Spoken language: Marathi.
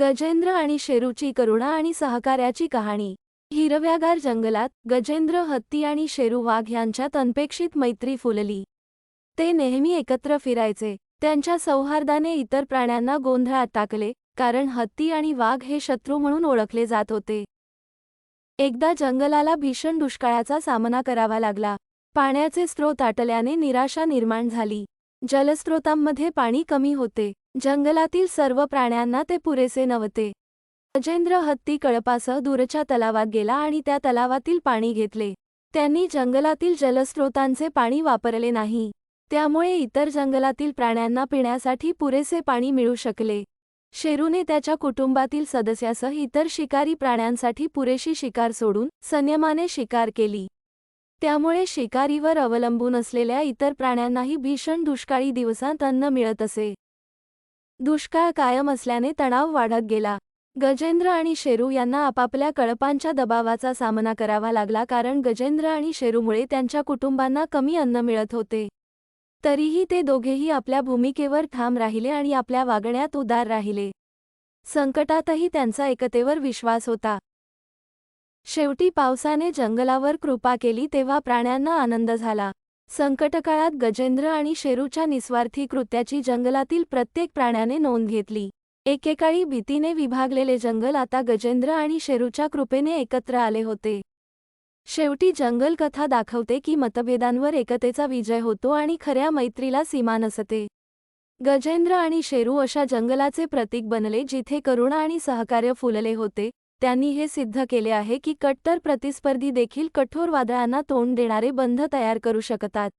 गजेंद्र आणि शेरूची करुणा आणि सहकार्याची कहाणी. हिरव्यागार जंगलात गजेंद्र हत्ती आणि शेरू वाघ यांच्यात अनपेक्षित मैत्री फुलली. ते नेहमी एकत्र फिरायचे. त्यांच्या सौहार्दाने इतर प्राण्यांना गोंधळात टाकले कारण हत्ती आणि वाघ हे शत्रू म्हणून ओळखले जात होते. एकदा जंगलाला भीषण दुष्काळाचा सामना करावा लागला. पाण्याचे स्रोत आटल्याने निराशा निर्माण झाली. जलस्रोतांमध्ये पाणी कमी होते. जंगलातील सर्व प्राण्यांना ते पुरेसे नव्हते. गजेंद्र हत्ती कळपासह दूरच्या तलावात गेला आणि त्या तलावातील पाणी घेतले. त्यांनी जंगलातील जलस्रोतांचे पाणी वापरले नाही. त्यामुळे इतर जंगलातील प्राण्यांना पिण्यासाठी पुरेसे पाणी मिळू शकले. शेरूने त्याच्या कुटुंबातील सदस्यासह इतर शिकारी प्राण्यांसाठी पुरेशी शिकार सोडून संयमाने शिकार केली. त्यामुळे शिकारीवर अवलंबून असलेल्या इतर प्राण्यांनाही भीषण दुष्काळी दिवसांत अन्न मिळत असे. दुष्काळ कायम असल्याने तणाव वाढत गेला. गजेंद्र आणि शेरू यांना आपापल्या कळपांच्या दबावाचा सामना करावा लागला कारण गजेंद्र आणि शेरूमुळे त्यांच्या कुटुंबांना कमी अन्न मिळत होते. तरीही ते दोघेही आपल्या भूमिकेवर ठाम राहिले आणि आपल्या वागण्यात उदार राहिले. संकटातही त्यांचा एकतेवर विश्वास होता. शेवटी पावसाने जंगलावर कृपा केली तेव्हा प्राण्यांना आनंद झाला. संकटकाळात गजेंद्र आणि शेरूच्या निस्वार्थी कृत्याची जंगलातील प्रत्येक प्राण्याने नोंद घेतली. एकेकाळी भीतीने विभागलेले जंगल आता गजेंद्र आणि शेरूच्या कृपेने एकत्र आले होते. शेवटी जंगल कथा दाखवते की मतभेदांवर एकतेचा विजय होतो आणि खऱ्या मैत्रीला सीमा नसते. गजेंद्र आणि शेरू अशा जंगलाचे प्रतीक बनले जिथे करुणा आणि सहकार्य फुलले होते त्यांनी हे सिद्ध केले आहे की कट्टर प्रतिस्पर्धी देखील कठोर वादळांना तोंड देणारे बंध तयार करू शकतात.